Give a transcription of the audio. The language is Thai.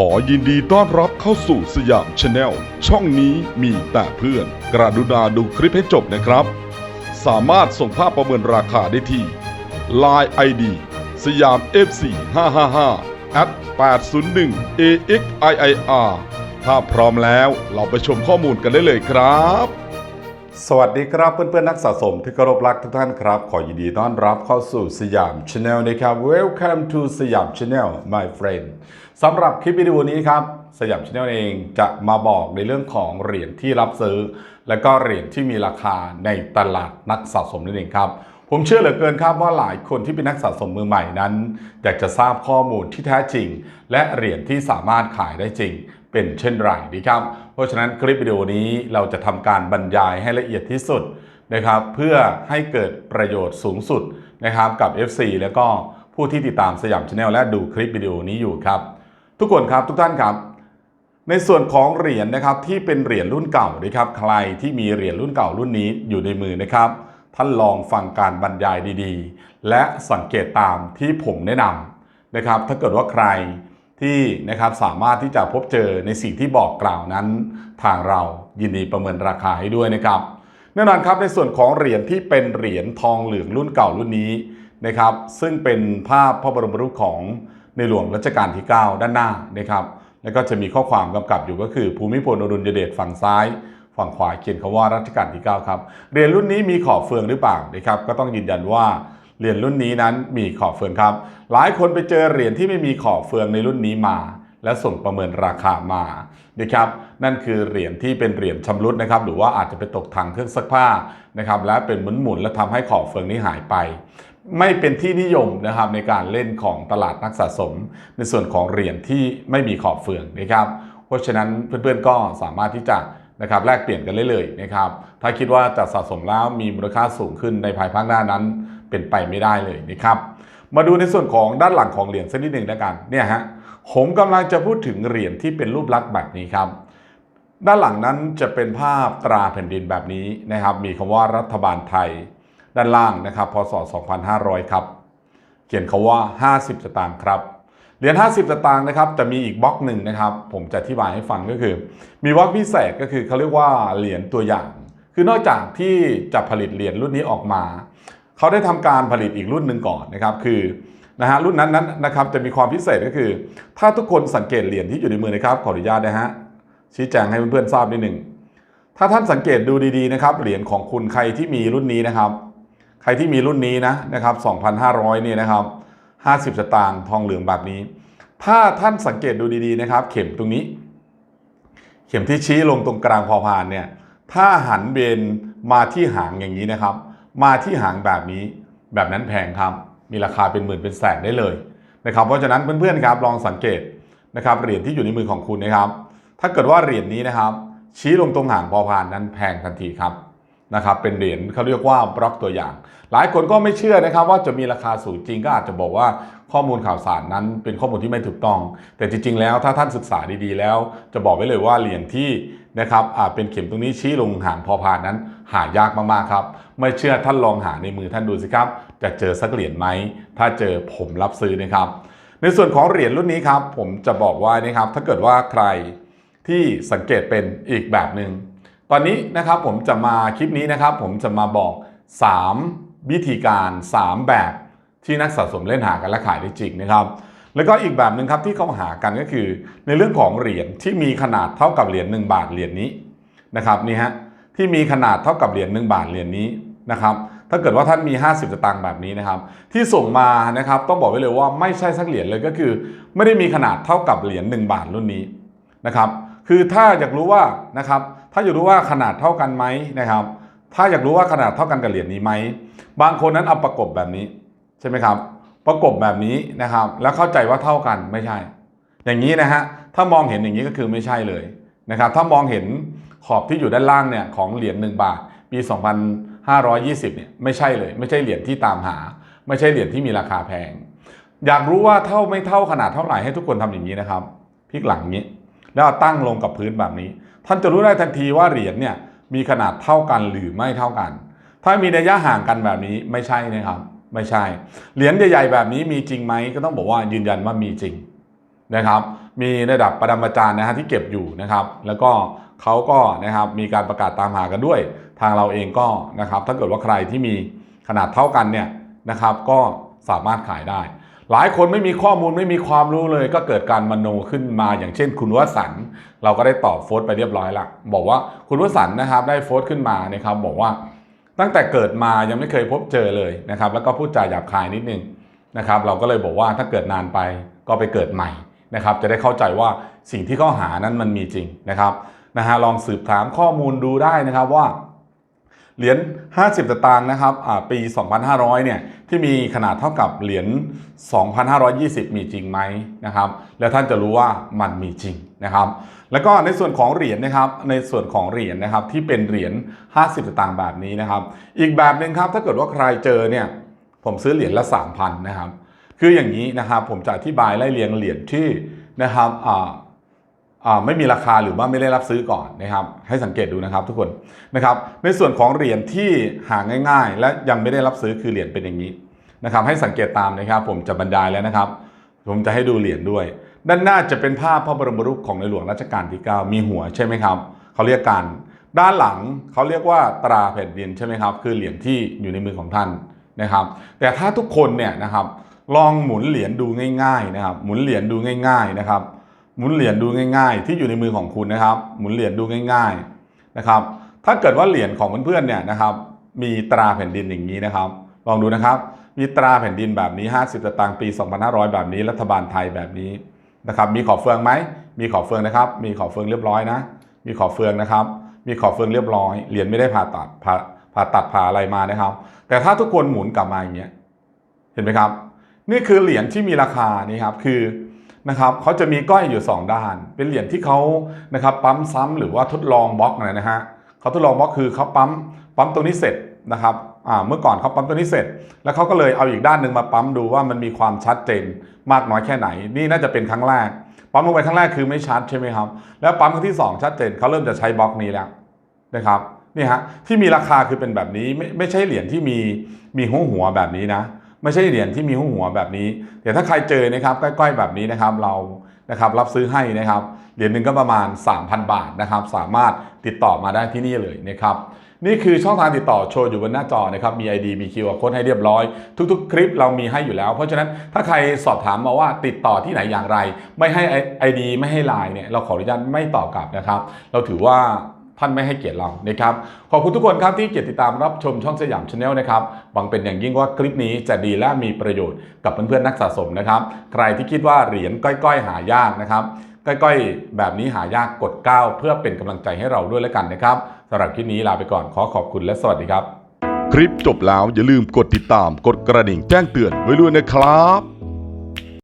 ขอยินดีต้อนรับเข้าสู่สยามชาแนลช่องนี้มีแต่เพื่อน กระดุณาดูคลิปให้จบนะครับ สามารถส่งภาพประเมินราคาได้ที่ Line ID สยาม FC 555 at 801 AXIIR ถ้าพร้อมแล้วเราไปชมข้อมูลกันได้เลยครับ สวัสดีครับเพื่อนๆนักสะสมที่เคารพรักทุกท่านครับ ขอยินดีต้อนรับเข้าสู่สยามชาแนลนะครับ Welcome to สยามชาแนล my friend สำหรับคลิปวิดีโอนี้ครับ สยามชาแนลเองจะมาบอกในเรื่องของเหรียญที่รับซื้อ และก็เหรียญที่มีราคาในตลาดนักสะสมนั่นเองครับ ผมเชื่อเหลือเกินครับว่าหลายคนที่เป็นนักสะสมมือใหม่นั้น อยากจะทราบข้อมูลที่แท้จริง และเหรียญที่สามารถขายได้จริง เป็นเช่นไรดีครับ เพราะฉะนั้นคลิปวิดีโอนี้เราจะทำการบรรยายให้ละเอียดที่สุดนะครับ เพื่อให้เกิดประโยชน์สูงสุดนะครับกับ FC แล้วก็ผู้ที่ติดตามสยามชาแนลและดูคลิปวิดีโอนี้อยู่ครับ ทุกคนครับทุกท่านครับในส่วนของเหรียญนะครับที่เป็นเหรียญรุ่นเก่านะครับใครที่มีเหรียญรุ่นเก่ารุ่นนี้อยู่ในมือนะครับ ท่านลองฟังการบรรยายดีๆ และสังเกตตามที่ผมแนะนำนะครับ ถ้าเกิดว่าใครที่นะครับสามารถที่จะพบเจอในสิ่งที่บอกกล่าวนั้น ทางเรายินดีประเมินราคาให้ด้วยนะครับแน่นอนครับในส่วนของเหรียญที่เป็นเหรียญทองเหลืองรุ่นเก่ารุ่นนี้นะครับ ซึ่งเป็นภาพพระบรมรูปของในหลวงรัชกาลที่ 9 ด้านหน้านะครับ แล้วก็จะมีข้อความกำกับอยู่ก็คือภูมิพลอดุลยเดชฝั่งซ้าย ฝั่งขวาเขียนคำว่ารัชกาลที่ 9 ครับ เหรียญรุ่นนี้มีขอบเฟืองหรือเปล่านะครับ ก็ต้องยืนยันว่าเหรียญรุ่นนี้นั้นมีขอบเฟืองครับ หลายคนไปเจอเหรียญที่ไม่มีขอบเฟืองในรุ่นนี้มา และส่งประเมินราคามานะครับ นั่นคือเหรียญที่เป็นเหรียญชำรุดนะครับ หรือว่าอาจจะไปตกถังเครื่องซักผ้านะครับ และเป็นหมุนหมุนและทำให้ขอบเฟืองนี้หายไป ไม่เป็นที่นิยมนะครับในการเล่นของตลาดนักสะสม ในส่วนของเหรียญที่ไม่มีขอบเฟืองนะครับ เพราะฉะนั้นเพื่อนๆก็สามารถที่จะ นะครับแลกเปลี่ยนกันได้เลยนะครับถ้าคิดว่าจะสะสมแล้วมีมูลค่าสูงขึ้นในภายภาคหน้านั้นเป็นไปไม่ได้เลยนะครับมาดูในส่วนของด้านหลังของเหรียญสักนิดหนึ่งแล้วกันเนี่ยฮะผมกำลังจะพูดถึงเหรียญที่เป็นรูปลักษณ์แบบนี้ครับด้านหลังนั้นจะเป็นภาพตราแผ่นดินแบบนี้นะครับ มีคำว่ารัฐบาลไทย ด้านล่างนะครับพศ 2500 ครับ เขียนคาว่า 50 สตางค์ครับ เหรียญ50 สตางค์นะครับจะมีอีกบล็อกหนึ่งนะครับ ผมจะอธิบายให้ฟังก็คือ มีบล็อกพิเศษก็คือเขาเรียกว่าเหรียญตัวอย่าง คือนอกจากที่จะผลิตเหรียญรุ่นนี้ออกมา เขาได้ทำการผลิตอีกรุ่นหนึ่งก่อนนะครับ คือนะฮะรุ่นนั้นนั้นนะครับจะมีความพิเศษก็คือ ถ้าทุกคนสังเกตเหรียญที่อยู่ในมือนะครับขออนุญาตนะฮะชี้แจงให้เพื่อนๆทราบนิดหนึ่งถ้าท่านสังเกตดูดีๆนะครับเหรียญของคุณใครที่มีรุ่นนี้นะครับ ใครที่มีรุ่นนี้นะนะครับ 2,500 เนี่ยนะครับ 50 สตางค์ทองเหลืองแบบนี้ ถ้าท่านสังเกตดูดีๆนะครับ เข็มตรงนี้ เข็มที่ชี้ลงตรงกลางพอพานเนี่ยถ้าหันเบนมาที่หางอย่างนี้นะครับ มาที่หางแบบนี้ แบบนั้นแพงครับ มีราคาเป็นหมื่นเป็นแสนได้เลยนะครับ เพราะฉะนั้นเพื่อนๆครับลองสังเกตนะครับเหรียญที่อยู่ในมือของคุณนะครับ ถ้าเกิดว่าเหรียญนี้นะครับ ชี้ลงตรงหางพอพานนั้นแพงทันทีครับ นะครับเป็นเหรียญเขาเรียกว่าบล็อกตัวอย่าง หลายคนก็ไม่เชื่อนะครับว่าจะมีราคาสูงจริงก็อาจจะบอกว่าข้อมูลข่าวสารนั้นเป็นข้อมูลที่ไม่ถูกต้อง แต่จริง ๆ แล้วถ้าท่านศึกษาดีๆ แล้ว จะบอกไว้เลยว่าเหรียญที่นะครับอ่าเป็นเข็มตรงนี้ชี้ลงหางพอพานนั้น หายากมากๆครับ ไม่เชื่อท่านลองหาในมือท่านดูสิครับ จะเจอสักเหรียญไหมถ้าเจอผมรับซื้อนะครับ ในส่วนของเหรียญรุ่นนี้ครับผมจะบอกว่านะครับถ้าเกิดว่าใครที่สังเกตเป็นอีกแบบหนึ่ง ตอนนี้นะครับผมจะมาคลิปนี้นะครับ ผมจะมาบอก 3 วิธีการ 3 แบบที่นักสะสมเล่นหากันและขายได้จริงนะครับ แล้วก็อีกแบบหนึ่งครับที่เขาหากันก็คือ ในเรื่องของเหรียญที่มีขนาดเท่ากับเหรียญ1บาทเหรียญนี้นะครับนี่ฮะที่มีขนาดเท่ากับเหรียญ1บาทเหรียญนี้นะครับถ้าเกิดว่าท่านมี 50สตางค์แบบนี้นะครับ ที่ส่งมานะครับต้องบอกไว้เลยว่าไม่ใช่สักเหรียญเลยก็คือ ไม่ได้มีขนาดเท่ากับเหรียญ1บาทรุ่นนี้นะครับคือถ้าอยากรู้ว่านะครับ ถ้าอยากรู้ว่าขนาดเท่ากันไหมนะครับ ถ้าอยากรู้ว่าขนาดเท่ากันกับเหรียญนี้ไหม บางคนนั้นเอาประกบแบบนี้ใช่ไหมครับ ประกบแบบนี้นะครับ แล้วเข้าใจว่าเท่ากันไม่ใช่ อย่างนี้นะฮะ ถ้ามองเห็นอย่างนี้ก็คือไม่ใช่เลยนะครับ ถ้ามองเห็นขอบที่อยู่ด้านล่างเนี่ยของเหรียญ1บาทปี 2520เนี่ยไม่ใช่เลย ไม่ใช่เหรียญที่ตามหา ไม่ใช่เหรียญที่มีราคาแพง อยากรู้ว่าเท่าไม่เท่าขนาดเท่าไหร่ให้ทุกคนทำอย่างนี้นะครับพลิกหลังนี้ แล้วตั้งลงกับพื้นแบบนี้ ท่านจะรู้ได้ทันทีว่าเหรียญเนี่ยมีขนาดเท่ากันหรือไม่เท่ากัน ถ้ามีระยะห่างกันแบบนี้ไม่ใช่นะครับ ไม่ใช่ เหรียญใหญ่ๆแบบนี้มีจริงไหมก็ต้องบอกว่ายืนยันว่ามีจริงนะครับ มีระดับประดมาจารย์นะฮะที่เก็บอยู่นะครับ แล้วก็เขาก็นะครับมีการประกาศตามหากันด้วย ทางเราเองก็นะครับ ถ้าเกิดว่าใครที่มีขนาดเท่ากันเนี่ยนะครับ ก็สามารถขายได้ หลายคนไม่มีข้อมูลไม่มีความรู้เลย ก็เกิดการมโนขึ้นมาอย่างเช่น คุณวสันเราก็ได้ตอบโฟสไปเรียบร้อยละบอกว่าคุณวสันต์นะครับได้โฟสขึ้นมานะครับบอกว่าตั้งแต่เกิดมายังไม่เคยพบเจอเลยนะครับแล้วก็พูดจาหยาบคายนิดนึงนะครับเราก็เลยบอกว่าถ้าเกิดนานไปก็ไปเกิดใหม่นะครับจะได้เข้าใจว่าสิ่งที่เขาหานั้นมันมีจริงนะครับนะฮะลองสืบถามข้อมูลดูได้นะครับว่า เหรียญ 50สตางค์นะครับอ่าปี 2,500 เนี่ย ที่มีขนาดเท่ากับเหรียญ 2,520 มีจริงไหมนะครับ แล้วท่านจะรู้ว่ามันมีจริงนะครับ แล้วก็ในส่วนของเหรียญนะครับ ในส่วนของเหรียญนะครับที่เป็นเหรียญ 50สตางค์แบบนี้นะครับ อีกแบบหนึ่งครับ ถ้าเกิดว่าใครเจอเนี่ย ผมซื้อเหรียญละ 3,000 นะครับ คืออย่างนี้นะครับ ผมจะอธิบายไล่เรียงเหรียญที่นะครับอ่า ไม่มีราคาหรือว่าไม่ได้รับซื้อก่อนนะครับ ให้สังเกตดูนะครับทุกคนนะครับในส่วนของเหรียญที่หาง่าย ๆ และยังไม่ได้รับซื้อคือเหรียญเป็นอย่างนี้นะครับ ให้สังเกตตามนะครับ ผมจะบรรยายแล้วนะครับ ผมจะให้ดูเหรียญด้วย ด้านหน้าจะเป็นภาพพระบรมรูปของในหลวงรัชกาลที่ 9 มีหัวใช่ไหมครับเขาเรียกกันด้านหลังเขาเรียกว่าตราแผ่นดินใช่ไหมครับ คือเหรียญที่อยู่ในมือของท่านนะครับ แต่ถ้าทุกคนเนี่ยนะครับลองหมุนเหรียญดูง่ายๆนะครับ หมุนเหรียญดูง่าย ๆนะครับ หมุนเหรียญดูง่าย ๆ ที่อยู่ในมือของคุณนะครับ หมุนเหรียญดูง่าย ๆนะครับ ถ้าเกิดว่าเหรียญของเพื่อนๆเนี่ยนะครับ มีตราแผ่นดินอย่างนี้นะครับ ลองดูนะครับ มีตราแผ่นดินแบบนี้ 50สตางค์ปี 2500 แบบนี้ รัฐบาลไทยแบบนี้นะครับ มีขอบเฟืองไหม มีขอบเฟืองนะครับ มีขอบเฟืองเรียบร้อยนะ มีขอบเฟืองนะครับ มีขอบเฟืองเรียบร้อย เหรียญไม่ได้ผ่าตัดผ่าผ่าตัดผ่าอะไรมานะครับ แต่ถ้าทุกคนหมุนกลับมาอย่างเงี้ย เห็นไหมครับ นี่คือเหรียญที่มีราคานี่ครับ คือ นะครับเขาจะมีก้อยอยู่ 2 ด้าน เป็นเหรียญที่เขานะครับปั๊มซ้ำหรือว่าทดลองบล็อกนะฮะเขาทดลองบล็อกคือเขาปั๊มปั๊มตัวนี้เสร็จนะครับเมื่อก่อนเขาปั๊มตัวนี้เสร็จ แล้วเขาก็เลยเอาอีกด้านหนึ่งมาปั๊มดูว่ามันมีความชัดเจนมากน้อยแค่ไหน นี่น่าจะเป็นครั้งแรก ปั๊มลงไปครั้งแรกคือไม่ชัดใช่ไหมครับ แล้วปั๊มครั้งที่ 2 ชัดเจนเขาเริ่มจะใช้บล็อกนี้แล้วนะครับนี่ฮะที่มีราคาคือเป็นแบบนี้ไม่ไม่ใช่เหรียญที่มีมีหัวหัวแบบนี้นะ ไม่ใช่เหรียญที่มีหัวหัวแบบนี้แต่ถ้าใครเจอนะครับใกล้ๆแบบนี้นะครับเรานะครับรับซื้อให้นะครับเหรียญหนึ่งก็ประมาณ 3,000 บาทนะครับสามารถติดต่อมาได้ที่นี่เลยนะครับนี่คือช่องทางติดต่อโชว์อยู่บนหน้าจอนะครับมี ID มี QR Code ให้เรียบร้อย ทุกๆ คลิปเรามีให้อยู่แล้ว เพราะฉะนั้นถ้าใครสอบถามมาว่าติดต่อที่ไหนอย่างไร ไม่ให้ ID ไม่ให้ไลน์เนี่ยเราขออนุญาตไม่ตอบกลับนะครับ เราถือว่า ท่านไม่ให้เกียรติเรานะครับ ขอบคุณทุกคนครับที่เกียรติติดตามรับชมช่องสยามชาแนลนะครับ หวังเป็นอย่างยิ่งว่าคลิปนี้จะดีและมีประโยชน์กับเพื่อนๆนักสะสมนะครับ ใครที่คิดว่าเหรียญก้อยๆ หายากนะครับ ก้อยๆ แบบนี้หายากกด9เพื่อเป็นกำลังใจให้เราด้วยแล้วกันนะครับสำหรับคลิปนี้ลาไปก่อนขอขอบคุณและสวัสดีครับ คลิปจบแล้วอย่าลืมกดติดตามกดกระดิ่งแจ้งเตือนไว้ด้วยนะครับ